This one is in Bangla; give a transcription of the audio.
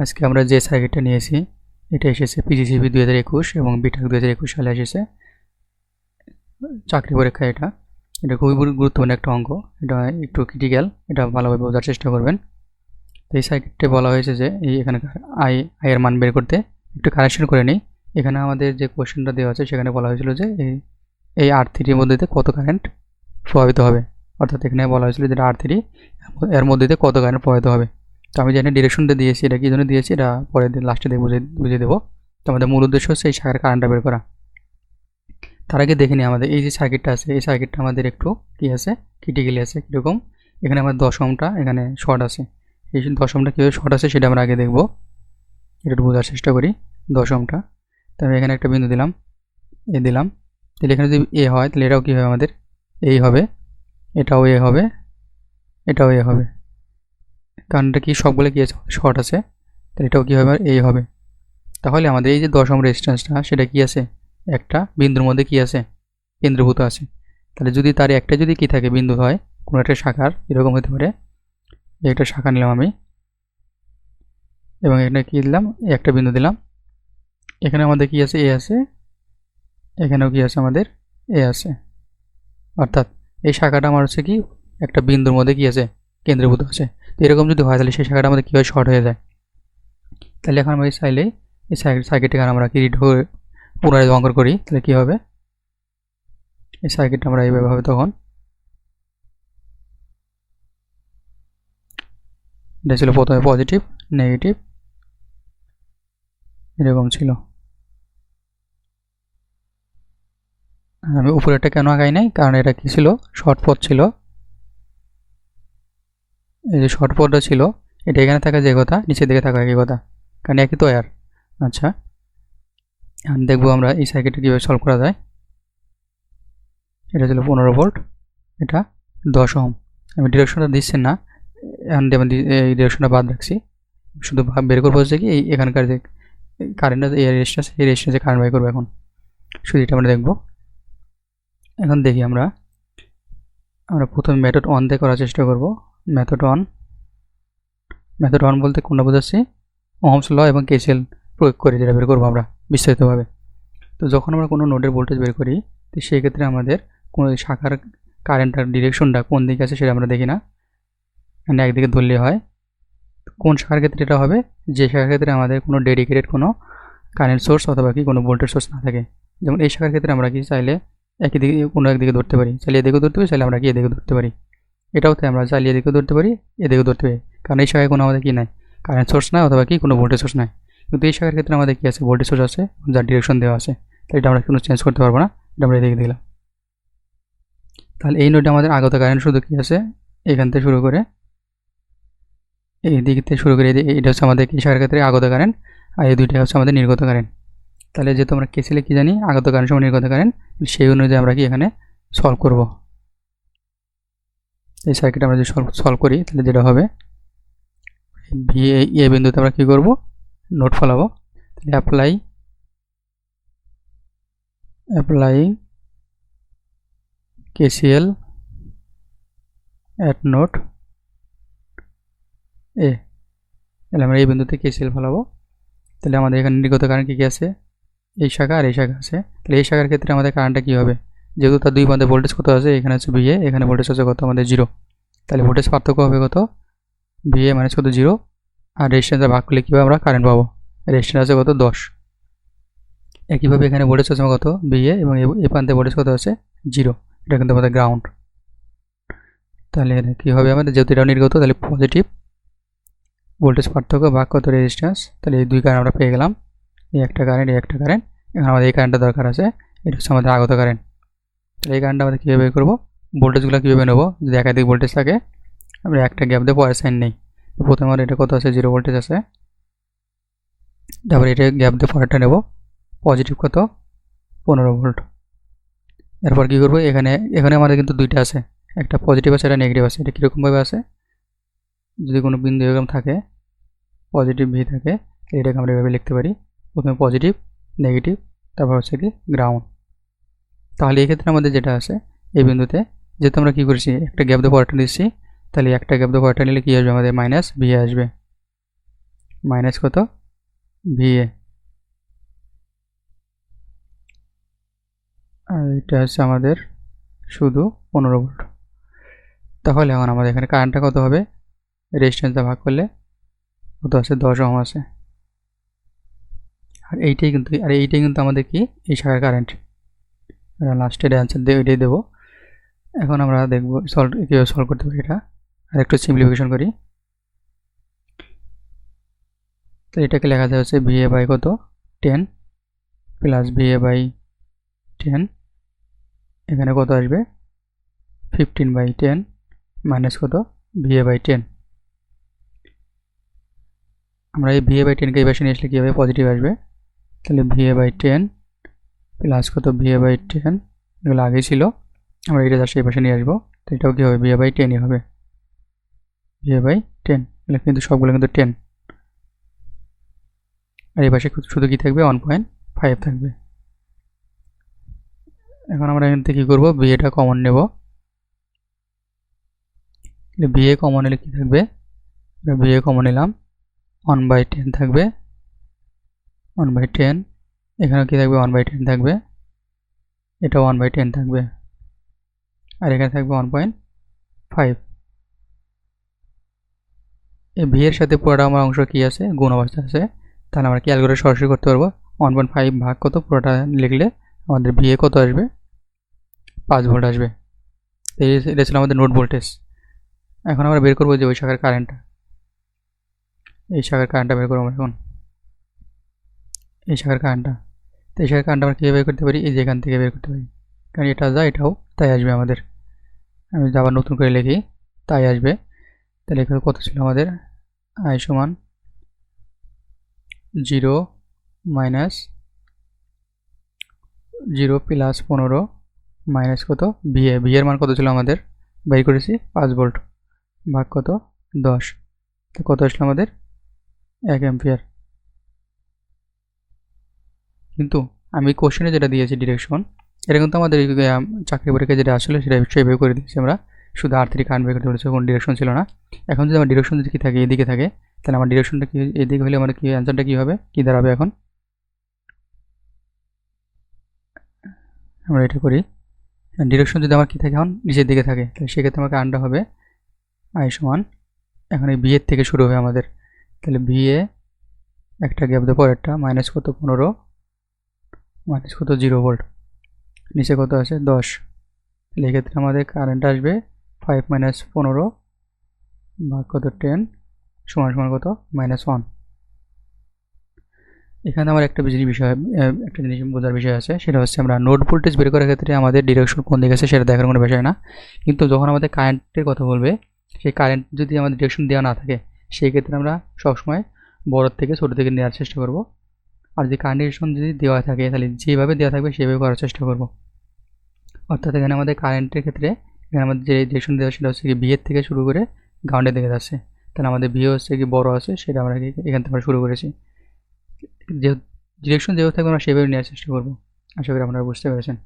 আজকে আমরা যে সার্কিটটা নিয়েছি, এটা এসেছে পিজিসিবি দুই হাজার একুশ এবং বিটাক দুই হাজার একুশ সালে এসেছে। চাকরি পরীক্ষা এটা। এটা খুবই গুরু- গুরুত্বপূর্ণ একটা অঙ্ক। এটা একটু ক্রিটিক্যাল এটা ভালোভাবে বোঝার চেষ্টা করবেন। তো এই সার্কিটে বলা হয়েছে যে, এই এখানকার আই আয়ের মান বের করতে একটু কারেকশন করে নিই। এখানে আমাদের যে কোশ্চেনটা দেওয়া আছে, সেখানে বলা হয়েছিল যে, এই এই আর থ্রির মধ্যে কত কারেন্ট প্রভাবিত হবে? অর্থাৎ এখানে বলা হয়েছিল যে আর থ্রি এর মধ্যে কত কারেন্ট প্রভাবিত হবে? তো আমি জানি ডিরেকশনটা দিয়েছি, এটা কী জন্য দিয়েছি, এটা পরে দিন লাস্টে দিয়ে বুঝিয়ে বুঝিয়ে দেবো। তো আমাদের মূল উদ্দেশ্য হচ্ছে এই শাখার কারেন্টটা বের করা। তার আগে দেখে নিই আমাদের, এই যে সার্কিটটা আছে, এই সার্কিটটা আমাদের একটু কী আছে ক্রিটিক্যালি আছে, কীরকম? এখানে আমার দশমটা এখানে শর্ট আছে। এই দশমটা কীভাবে শর্ট আছে, সেটা আমরা আগে দেখব। এটা একটু বোঝার চেষ্টা করি দশমটা তো আমি এখানে একটা বিন্দু দিলাম, এ দিলাম। তাহলে এখানে যদি এ হয়, তাহলে এটাও কী হবে আমাদের? এই হবে, এটাও এ হবে, এটাও এ হবে। কারণটা কি সবগুলো কি আছে? শর্ট আছে। তাহলে এটাও কী হবে? এই হবে। তাহলে আমাদের এই যে দশম রেজিস্ট্যান্সটা সেটা কি আছে? একটা বিন্দুর মধ্যে কি আছে? কেন্দ্রভূত আছে। তাহলে যদি তার একটা যদি কি থাকে, বিন্দু হয়, কোনো একটা শাখার, এরকম হতে পারে। একটা শাখা নিলাম আমি। এবং এখানে কি দিলাম? একটা বিন্দু দিলাম। এখানে আমাদের কি আছে? এ আছে। এখানেও কি আছে আমাদের? এ আছে। অর্থাৎ এই শাখাটা আমার হচ্ছে কি? একটা বিন্দুর মধ্যে কি আছে? কেন্দ্রভূত আছে। তো এরকম যদি হয়, তাহলে সেই শাখাটা আমাদের কীভাবে শর্ট হয়ে যায়? তাহলে এখন আমরা চাইলে এই সার্কিটটাকে আমরা কি হয়ে পুনরায় অঙ্কন করি, তাহলে কী হবে? এই সার্কিটটা আমরা এইভাবে হবে তখন। এটা ছিল প্রথমে পজিটিভ নেগেটিভ এরকম ছিল। আমি উপরেরটা কেন আগাই নাই? কারণ এটা কি ছিল? শর্ট পথ ছিল। এই যে শর্ট পথটা ছিল, এটা এখানে থাকা যে কথা, নিচের দিকে থাকা একই কথা। কারণ একই তো আর আচ্ছা। এখন দেখব আমরা এই সার্কিটটা কীভাবে সলভ করা যায়। এটা ছিল পনেরো ভোল্ট এটা দশ ওহম। আমি ডিরেকশনটা দিচ্ছি না। এখন আমি এই ডিরেকশনটা বাদ রাখছি। শুধু বের করব হচ্ছে কি এখানকার যে কারেন্ট এই রেজিস্ট্যান্স এই রেজিস্ট্যান্সে কারেন্ট বাই করব এখন। শুধু এটা আমরা দেখব। এখন দেখি আমরা। আমরা প্রথমে মেথড অন দিয়ে করার চেষ্টা করব। মেথড অন মেথড অন বলতে কোনটা বোঝাচ্ছি? ওহমস ল এবং কেসিএল প্রয়োগ করে যেটা বের করব আমরা বিস্তারিতভাবে। তো যখন আমরা কোনো নোডের ভোল্টেজ বের করি, তো সেই ক্ষেত্রে আমাদের কোনো শাখার কারেন্টার ডিরেকশনটা কোন দিকে আছে সেটা আমরা দেখি না। মানে একদিকে ধরলে হয়। কোন শাখার ক্ষেত্রে এটা হবে? যে শাখার ক্ষেত্রে আমাদের কোনো ডেডিকেটেড কোনো কারেন্ট সোর্স অথবা কি কোনো ভোল্টেজ সোর্স না থাকে। যেমন এই শাখার ক্ষেত্রে আমরা কি চাইলে একই দিকে কোনো একদিকে ধরতে পারি। চাইলে এদিকেও ধরতে পারি, চাইলে আমরা কি এদিকে ধরতে পারি। এটাও তাই আমরা চাইলে এদিকেও ধরতে পারি, এদিকেও ধরতে পারি। কারণ এই শাখায় কোনো আমাদের কি নাই? কারেন্ট সোর্স নাই অথবা কি কোনো ভোল্টেজ সোর্স নাই। কিন্তু এই শাখার ক্ষেত্রে আমাদের কি আছে? ভোল্টেজ সোর্স আছে, যার ডিরেকশন দেওয়া আছে। তাই এটা আমরা কোনো চেঞ্জ করতে পারব না, এটা আমরা এদিকে দিলাম তাহলে এই নোটে আমাদের আগত কারেন্ট শুধু কি আছে? এখান থেকে শুরু করে এই দিক থেকে শুরু করে এটা হচ্ছে আমাদের কি শাখার ক্ষেত্রে আগত কারেন্ট আর এই দুইটা হচ্ছে আমাদের নির্গত কারেন্ট তাহলে যেহেতু আমরা কেসিলে কি জানি, আগত কারেন্ট সময় নির্গত কারেন্ট সেই অনুযায়ী আমরা কি এখানে সলভ করব। এই সার্কিট আমরা যদি সলভ সলভ করি, তাহলে যেটা হবে? ভি এ বিন্দুতে আমরা কি করব? নোট ফলাবো। তাহলে apply apply KCL at node A তাহলে আমরা এই বিন্দুতে কেসিএল ফলাবো। তাহলে আমাদের এখানে নির্গত কারেন্ট কী কী আছে? এই শাখা আর এই শাখা আছে। তাহলে এই শাখার ক্ষেত্রে আমাদের কারেন্টটা কী হবে? যেহেতু তার দুই প্রান্তে ভোল্টেজ কত আছে? এখানে হচ্ছে ভিএ এখানে ভোল্টেজ আছে কত? আমাদের জিরো তাহলে ভোল্টেজ পার্থক্য হবে কত? ভিএ মাইনাস কত? জিরো আর রেজিস্ট্যান্সে ভাগ করলে কীভাবে আমরা কারেন্ট পাবো? রেজিস্ট্যান্স আছে কত? দশ। একইভাবে এখানে ভোল্টেজ আছে কত? ভিএ এবং এ- প্রান্তে ভোল্টেজ কত আছে? জিরো এটা কিন্তু আমাদের গ্রাউন্ড তাহলে কী হবে আমাদের? যেহেতু এটা নির্গত, তাহলে পজিটিভ ভোল্টেজ পার্থক্য, ভাগ কত রেজিস্ট্যান্স তাহলে এই দুই কারেন্ট আমরা পেয়ে গেলাম। এই একটা কারেন্ট এই একটা কারেন্ট এখন আমাদের এই কারেন্টটা দরকার আছে। এটা হচ্ছে আমাদের আগত কারেন্ট এই কারেন্টটা আমাদের কীভাবে করব? ভোল্টেজগুলো কীভাবে নেব? যদি একাধিক ভোল্টেজ থাকে, আমরা একটা গ্যাপ দিয়ে পরের সাইন নেই। প্রথমে আমার এটা কত আছে? জিরো ভোল্টেজ আছে। তারপরে এটা গ্যাপ দিয়ে পরেরটা নেব। পজিটিভ কত? পনেরো ভোল্ট এরপর কী করব? এখানে এখানে আমাদের কিন্তু দুইটা আছে। একটা পজিটিভ আছে, একটা নেগেটিভ আছে। এটা কীরকমভাবে আছে? যদি কোনো বিন্দু এরকম থাকে পজিটিভ ভি থাকে, এটাকে আমরা এভাবে লিখতে পারি। প্রথমে পজিটিভ নেগেটিভ তারপর হচ্ছে কি গ্রাউন্ড তাহলে এক্ষেত্রে আমাদের যেটা আছে, এই বিন্দুতে যেহেতু আমরা কী করেছি, একটা গ্যাপ দিয়ে পরেরটা দিচ্ছি তাহলে একটা গ্যাপ দিয়ে পরেরটা নিলে কী আসবে? আমাদের মাইনাস ভি আসবে। মাইনাস কত? ভিএ আর এটা হচ্ছে আমাদের শুধু পনেরো ভোল্ট তাহলে এখন আমাদের এখানে কারেন্টটা কত হবে? রেজিস্ট্যান্সটা ভাগ করলে কত আছে? দশ ওহম আছে। আর এইটাই কিন্তু, আর এইটাই কিন্তু আমাদের কি? এই শাখার কারেন্ট লাস্টের অ্যান্সার দিয়ে ওইটাই দেবো। এখন আমরা দেখব সলভ কীভাবে সলভ করতে পারি এটা। আর একটু সিম্পলিফিকেশন করি। তো এটাকে লেখা যায় হচ্ছে ভিএ বাই কত? Ten plus VA by ten এখানে কত আসবে? ফিফটিন বাই টেন মাইনাস কত? ভিএ বাই টেন আমরা এই ভিএ বাই টেনকে এই পাশে নিয়ে আসলে কী হবে পজিটিভ আসবে? তাহলে ভিএ বাই টেন প্লাস কত ভিএ বাই টেন, এগুলো আগেই ছিল। আমরা এটা জাস্ট এই পাশে নিয়ে আসব। তো এটাও কী হবে? ভিএ বাই টেনই হবে। ভিএ বাই টেন এগুলো কিন্তু সবগুলো কিন্তু টেন আর এই পাশে শুধু কী থাকবে? ওয়ান পয়েন্ট ফাইভ থাকবে। এখন আমরা এখান থেকে কী করব? বিএটা কমন নেব। বিএ কমন নিলে কী থাকবে? বিএ কমন নিলাম। ওয়ান বাই টেন থাকবে। ওয়ান বাই টেন এখানে কী থাকবে? ওয়ান বাই টেন থাকবে। এটা ওয়ান বাই টেন থাকবে। আর এখানে থাকবে ওয়ান পয়েন্ট ফাইভ এই ভি এর সাথে পুরোটা আমার অংশ কী আছে? গুণ অবস্থা আছে। তাহলে আমরা ক্যালকুলেট সরাসরি করতে পারব? ওয়ান পয়েন্ট ফাইভ ভাগ কত? পুরোটা লিখলে আমাদের ভি এ কত আসবে? পাঁচ ভোল্ট আসবে। এটা ছিল আমাদের নোট ভোল্টেজ। এখন আমরা বের করব যে ওই শাখার কারেন্টটা এই শাখার কারেন্টটা বের করব আমরা এখন। এই শাখার কারেন্টটা তো এই শাখার কারেন্ট আমরা কীভাবে বের করতে পারি? এই যে এখান থেকে বের করতে পারি। কারণ এটা যা, এটাও তাই আসবে আমাদের। আমি আবার নতুন করে লিখি, তাই আসবে। তাহলে এখানে কত ছিল আমাদের? আই সমান জিরো মাইনাস জিরো প্লাস পনেরো মাইনাস কত? বিএ বিয়ের মান কত ছিল আমাদের? বের করেছি, পাঁচ ভোল্ট। ভাগ কত? দশ। তো কত আসলো আমাদের? এক অ্যাম্পিয়ার। কিন্তু আমি কোশ্চেনে যেটা দিয়েছি ডিরেকশন এটা কিন্তু আমাদের চাকরি পরীক্ষা যেটা আসলে সেটা সেভাবে করে দিয়েছি আমরা। শুধু আর থ্রি কারেন্ট বের করতে পেরেছি কোনো ডিরেকশন ছিল না। এখন যদি আমার ডিরেকশন যদি কী থাকে, এদিকে থাকে, তাহলে আমার ডিরেকশনটা কী, এদিকে হলে আমার কী অ্যান্সারটা কী হবে? কী দাঁড়াবে এখন? আমরা এটা করি। ডিরেকশন যদি আমার কী থাকে এখন, নিচের দিকে থাকে, তাহলে সেক্ষেত্রে আমাকে কারেন্টটা হবে আই সমান। এখন এই বিয়ের থেকে শুরু হবে আমাদের। তাহলে বিয়ে একটা গ্যাপ দেবো একটা মাইনাস কত? পনেরো। মাইনাস কত? Zero volt. নিচে কত আছে? দশ। তাহলে এক্ষেত্রে আমাদের কারেন্ট আসবে ফাইভ মাইনাস পনেরো বা কত? টেন সমান সমান কত? মাইনাস ওয়ান এখানে আমার একটা বিজলি বিষয় একটা জিনিস বোঝার বিষয় আছে, সেটা হচ্ছে আমরা নোট ভোল্টেজ বের করার ক্ষেত্রে আমাদের ডিরেকশন কোন দিকে আছে সেটা দেখার কোনো বিষয় না। কিন্তু যখন আমাদের কারেন্টের কথা বলবে, সেই কারেন্ট যদি আমাদের ডিরেকশন দেওয়া না থাকে, সেই ক্ষেত্রে আমরা সবসময় বড়োর থেকে ছোটো থেকে নেওয়ার চেষ্টা করব। আর যে কারেন্ট ডিরেকশন যদি দেওয়া থাকে, তাহলে যেভাবে দেওয়া থাকবে, সেভাবে করার চেষ্টা করব। অর্থাৎ এখানে আমাদের কারেন্টের ক্ষেত্রে, এখানে আমাদের যে ডিরেকশন দেওয়া সেটা হচ্ছে কি বিয়ের থেকে শুরু করে গ্রাউন্ডের দিকে যাচ্ছে। তাহলে আমাদের বিয়ে হচ্ছে কি বড় আছে, সেটা আমরা এখান থেকে শুরু করেছি। যে ডিরেকশন যেভাবে থাকবে, আমরা সেভাবে নেওয়ার চেষ্টা করব। আশা করি আপনারা বুঝতে পেরেছেন।